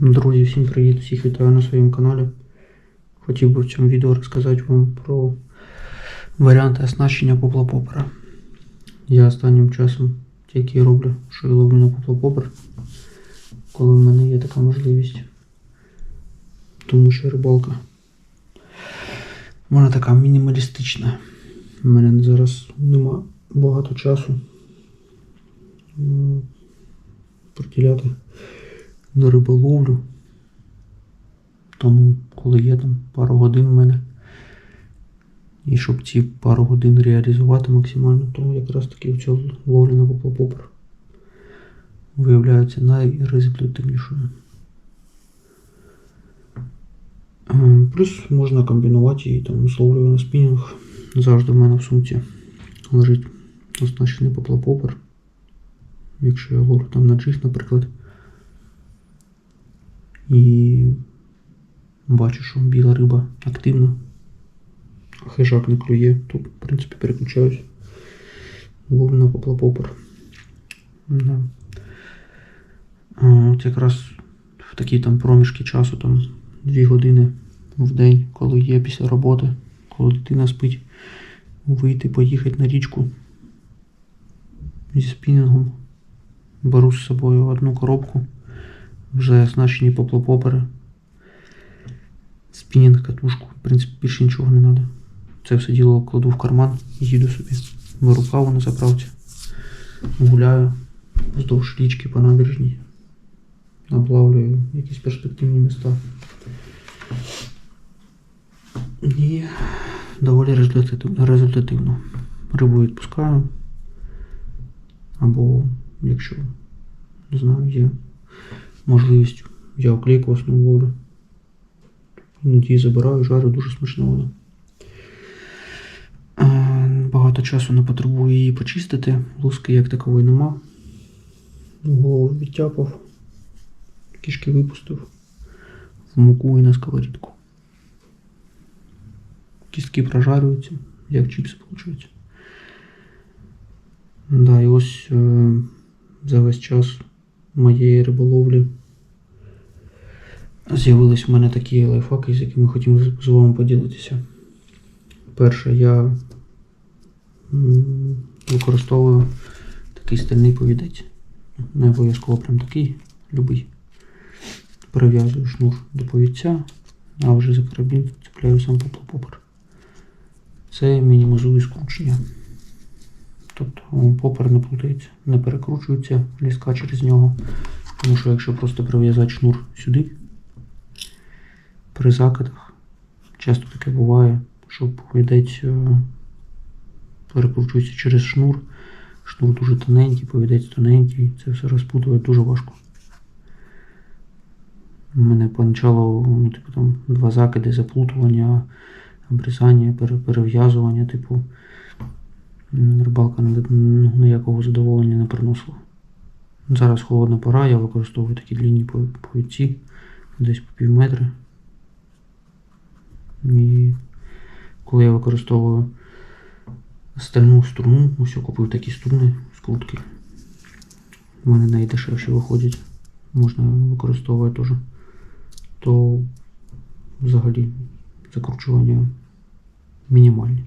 Друзі, всім привіт! Всіх вітаю на своєму каналі. Хотів би в цьому відео розказати вам про варіанти оснащення поплапопера. Я останнім часом тільки роблю, що я ловлю на поплапопер, коли в мене є така можливість. Тому що рибалка. Вона така мінімалістична. У мене зараз нема багато часу приділяти на риболовлю. Тому, коли є там пару годин в мене, і щоб ці пару годин реалізувати максимально, то якраз таки ця ловля на поплапопер виявляється найрезультативнішою. Е, Плюс можна комбінувати і там зловлюю на спінінг. Завжди в мене в сумці лежить оснащений поплапопер. Якщо я ловлю там на джиг, наприклад. І бачу, що біла риба активна, хижак не клює, то в принципі переключаюсь. Ловлю на поплапопер. Да. От якраз в такі там проміжки часу, там 2 години в день, коли є після роботи, коли дитина спить, вийти, поїхати на річку зі спінінгом. Беру з собою одну коробку вже оснащені поплапопери, спінінг, катушку. В принципі, більше нічого не треба. Це все діло кладу в карман і їду собі. Беру каву на заправці, гуляю вздовж річки по набережній, облавлюю якісь перспективні міста. І доволі результативно. Рибу відпускаю. Або якщо не знаю, є можливість. Я оклейку в основному ловлю. Іноді забираю, жарю, дуже смачно вона. Е, Багато часу не потребує її почистити. Луски як такової нема. Голову відтяпав, кішки випустив в муку і на сковорідку. Кістки прожарюються, як чіпси виходить. Да, і ось е, за весь час моєї риболовлі з'явились в мене такі лайфхаки, з якими хотів з- вами поділитися. Перше, я використовую такий стальний повідець. Не обов'язково прям такий, любий. Перев'язую шнур до повідця, а вже за карабін цепляю сам поплапопер. Це мінімізує скручення. Тобто попер не плутається, не перекручується ліска через нього. Тому що якщо просто прив'язати шнур сюди, при закидах, часто таке буває, що повідець е, перекручується через шнур. Шнур дуже тоненький, повідець тоненький, це все розпутувати дуже важко. У мене поначалу ну, типу, там, два закиди, заплутування, обрізання, перев'язування, типу. Рибалка ну, ніякого задоволення не приносила. Зараз холодна пора, я використовую такі длінні пов- повідці, десь по пів метри. І коли я використовую стальну струну, ось я купив такі струни з крутки. У мене найдешевші виходять. Можна використовувати теж. То взагалі закручування мінімальні.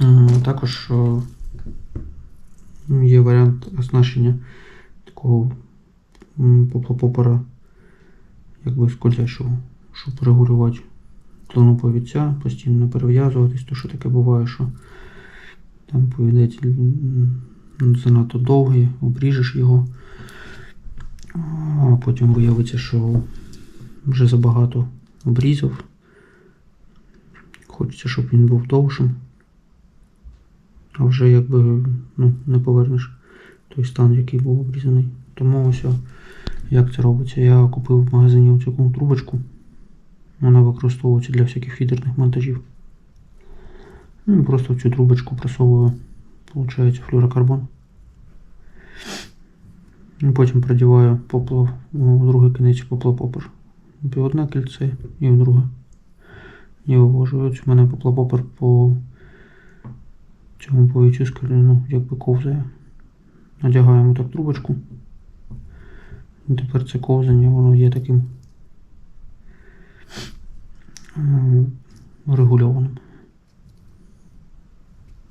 Е, Також е, є варіант оснащення такого м, якби скользящого, щоб регулювати длину повідця, постійно перев'язуватись, то що таке буває, що там повідець занадто довгий, обріжеш його, а потім виявиться, що вже забагато обрізав. Хочеться, щоб він був довшим. А вже якби ну, не повернеш той стан, який був обрізаний. Тому ось як це робиться. Я купив в магазині таку трубочку. Вона використовується для всяких фідерних монтажів. Ну і просто в цю трубочку просовую, виходить, флюорокарбон. І потім продіваю поплав у другий кінець поплапопер. В одне кільце і в друге. І вивожу. Ось у мене поплапопер по цьому повітрю ну, якби ковзає. Надягаємо так трубочку тепер це ковзання, воно є таким регульованим.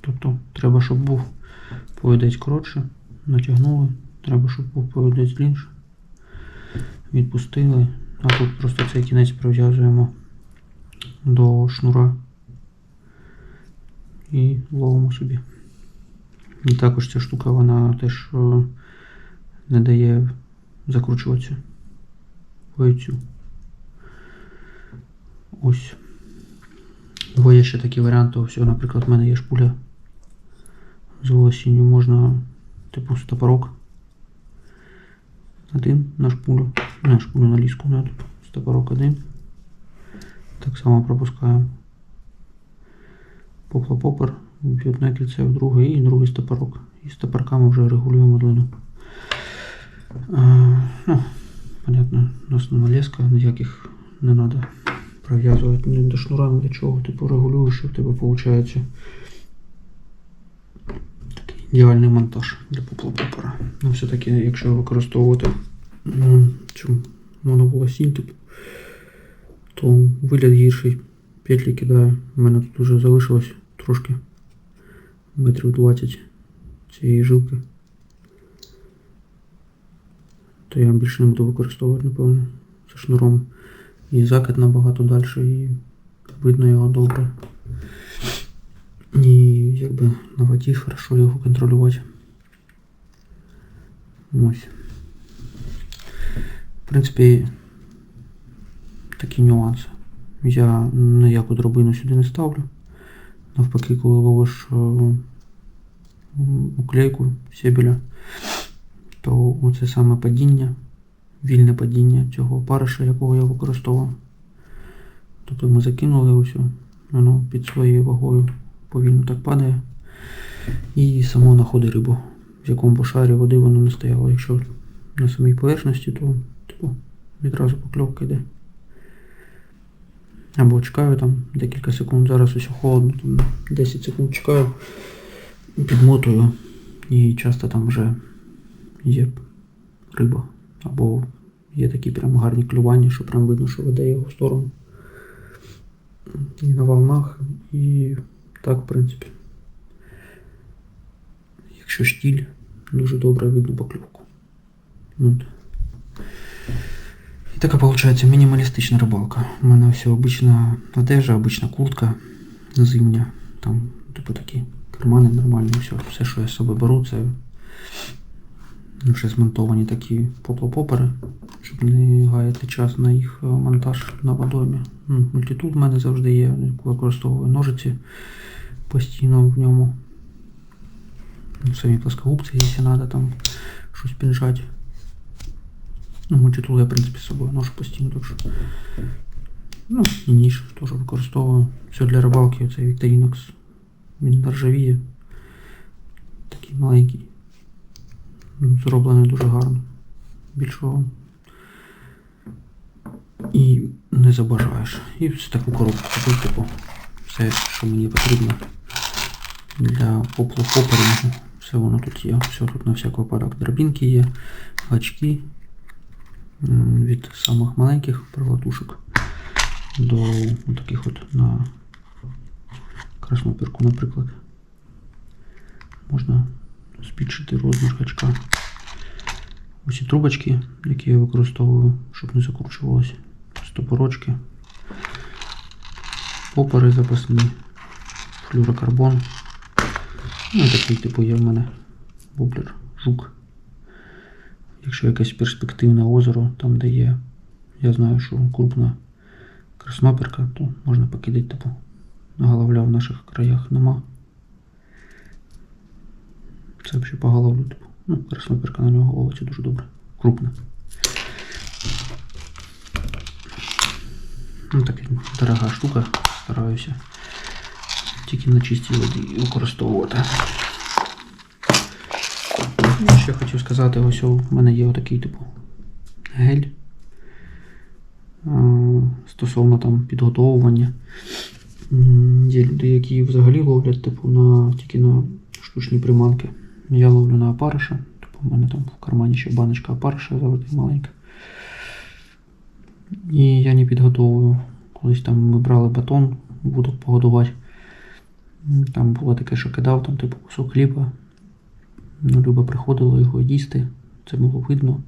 Тобто треба, щоб був повідець коротше, натягнули, треба, щоб був повідець длінше. Відпустили, а тут просто цей кінець прив'язуємо до шнура і ловимо собі. І також ця штука вона теж е, не дає закручуватися яйцю. Ось. Бо є ще такі варіанти. Ось, наприклад, в мене є шпуля з волосінню. Можна, типу, стопорок. Один на шпулю. На шпулю на ліску, на стопорок один. Так само пропускаємо. Попло-попер, одне кільце в друге і другий стопорок. І стопорками вже регулюємо длину. Ну, понятно, нас не леска, ніяких не треба прив'язувати ні до шнура, ні до чого. Типу регулюєш, і в тебе виходить такий ідеальний монтаж для поплопопера. Ну, все-таки, якщо використовувати м, цю моноволосінь, типу, то вигляд гірший. Петлі кидаю. У мене тут вже залишилось трошки метрів 20 цієї жилки. То я більше не буду використовувати, напевно, зі шнуром. І закид набагато далі, і видно його добре. І якби на воді хорошо його контролювати. Ось. В принципі, такі нюанси. Я ніяку дробину сюди не ставлю. Навпаки, коли ловиш е, уклейку себеля, то оце саме падіння, вільне падіння цього париша, якого я використовував. Тобто ми закинули ось, воно під своєю вагою повільно так падає. І само знаходить рибу, в якому пошарі води воно не стояло. Якщо на самій поверхності, то типу, відразу покльовка йде. Або чекаю там декілька секунд, зараз ось холодно, там 10 секунд чекаю, підмотую і часто там вже є риба. Або є такі прям гарні клювання, що прям видно, що веде його в сторону. І на волнах, і так, в принципі. Якщо штіль, дуже добре видно покльовку. От. І така виходить мінімалістична рибалка. У мене все обична одежа, обична куртка зимня. Там, типу такі кармани нормальні, все, все, що я з собою беру, це вже змонтовані такі поплопопери, щоб не гаяти час на їх е, монтаж на водоймі. Ну, Мультитул в мене завжди є, використовую ножиці постійно в ньому. Ну, Самі плоскогубці, якщо треба там щось піджати. Ну, мультитул я, в принципі, з собою ношу постійно, що. Ну, і ніж теж використовую. Все для рибалки, це Victorinox. Він нержавіє. Такий маленький. Зроблений дуже гарно. Більшого. І не забажаєш. І все таку коробку купив, типу. Все, що мені потрібно для поплопопорінгу. Все воно тут є. Все тут на всяк випадок. Драбінки є, гачки від самих маленьких проводушок до таких от на краснопірку, наприклад. Можна збільшити розмір гачка. Ось і трубочки, які я використовую, щоб не закручувалося. Стопорочки. Попери запасні, флюрокарбон. Ну, такий типу є в мене бублер, жук. Якщо якесь перспективне озеро, там де є, я знаю, що крупна краснопірка, то можна покидати типу. Головля в наших краях нема. Це взагалі по головлю, типу. Ну, краснопірка на нього ловиться дуже добре. Крупна. Ну, така дорога штука, стараюся тільки на чистій воді використовувати. Ну, ще хотів сказати, ось у мене є отакий типу гель. Стосовно там підготовування. Є люди, які взагалі ловлять типу, на, тільки на штучні приманки. Я ловлю на опариша, У мене там в кармані ще баночка опарша завжди маленька. І я не підготовую. Колись там ми брали батон, буду погодувати. Там було таке, що кидав, там типу кусок хліба. Ну, Люба приходила його їсти, це було видно.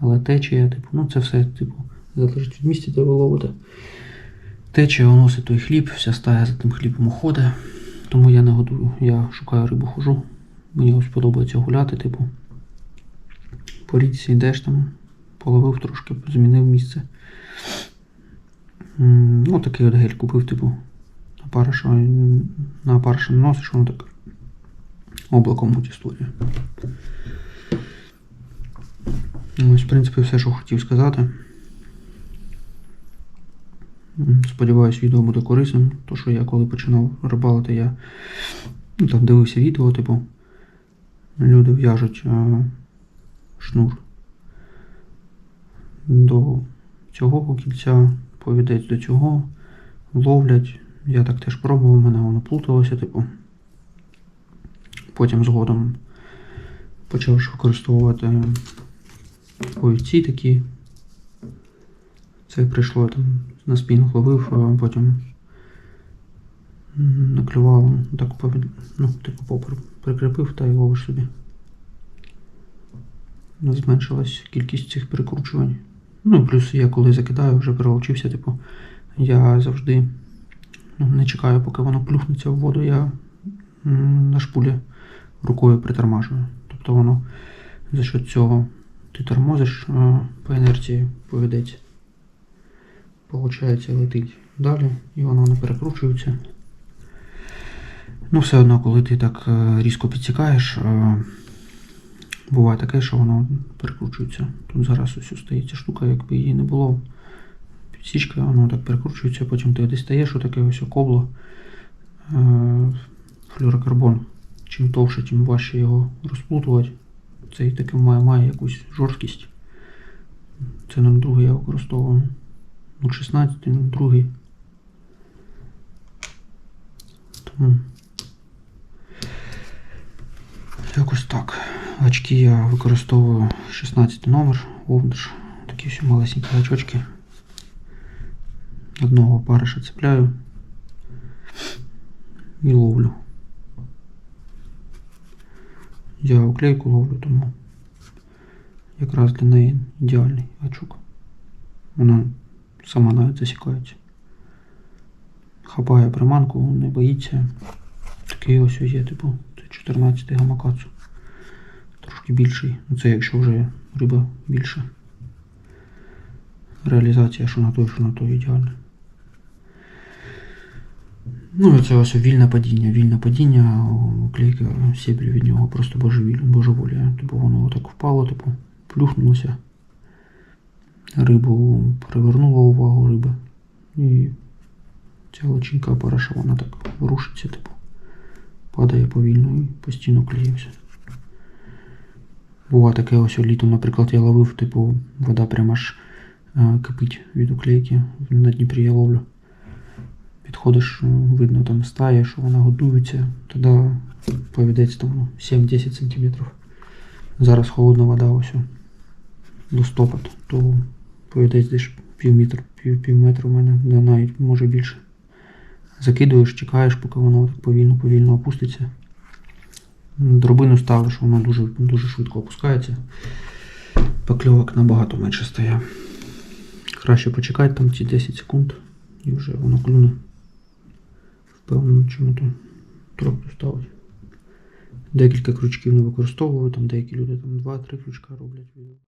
Але течія, типу, ну це все, типу, залежить від місця, де ви ловите. Течія уносить той хліб, вся стая за тим хлібом уходить. Тому я не годую. Я шукаю рибу хожу. Мені ось подобається гуляти, типу. По річці йдеш там, половив трошки, змінив місце. Ну, такий от гель купив, типу, на параша, на параша не носиш, воно так облаком будь історія. Ось, в принципі, все, що хотів сказати. Сподіваюсь, відео буде корисним. То, що я коли починав рибалити, я ну, там дивився відео, типу, люди в'яжуть е, шнур до цього кільця, повідець до цього, ловлять. Я так теж пробував, мене воно плуталося, типу. Потім згодом почав використовувати повідці такі. Це прийшло там на спінг ловив, а потім наклювало, так ну, типу попер прикріпив та й ловиш собі. Зменшилась кількість цих перекручувань. Ну, плюс я коли закидаю, вже перелучився, типу, я завжди ну, не чекаю, поки воно плюхнеться в воду, я на шпулі рукою притормажую. Тобто воно за счет цього ти тормозиш по інерції поведеться. Получається, летить далі і воно не перекручується. Ну, все одно, коли ти так е, різко підсікаєш, е, буває таке, що воно перекручується. Тут зараз ось стоїть ця штука, якби її не було. Підсічка, воно так перекручується, потім ти дістаєш отаке ось кобло. Е, Флюрокарбон. Чим товше, тим важче його розплутувати. Цей таки має, має якусь жорсткість. Це 02 я використовую. 0,16, 02. Тому якось так. Очки я використовую 16 номер, Овдиш. Такі всі малесенькі очочки. Одного париша цепляю і ловлю. Я уклейку ловлю, тому якраз для неї ідеальний очок. Вона сама навіть засікається. Хапає приманку, не боїться. Такий ось є, типу, 14 гамакацу. Трошки більший. Ну це якщо вже риба більша. Реалізація, що на той, що на той ідеальна. Ну і це ось вільне падіння. Вільне падіння, клейка сєблі від нього просто божеволія. Типу воно отак впало, типу, плюхнулося. Рибу привернула увагу риби. І ця личинка параша, вона так рушиться, типу, падає повільно і постійно клеївся. Буває таке ось літом, наприклад, я ловив, типу, вода прямо аж е, кипить від уклейки. На Дніпрі я ловлю. Підходиш, е, видно там стає, що вона годується, тоді повідеться там ну, 7-10 см. Зараз холодна вода ось о, листопад, то повідець десь пів метра, пів, пів метра у мене, навіть може більше. Закидуєш, чекаєш, поки воно так повільно, повільно опуститься. Дробину ставиш, воно дуже, дуже швидко опускається. Покльовок набагато менше стає. Краще почекати там ці 10 секунд і вже воно клюне. Впевнено, чому то трохи ставить. Декілька крючків не використовую, там деякі люди там 2-3 крючка роблять.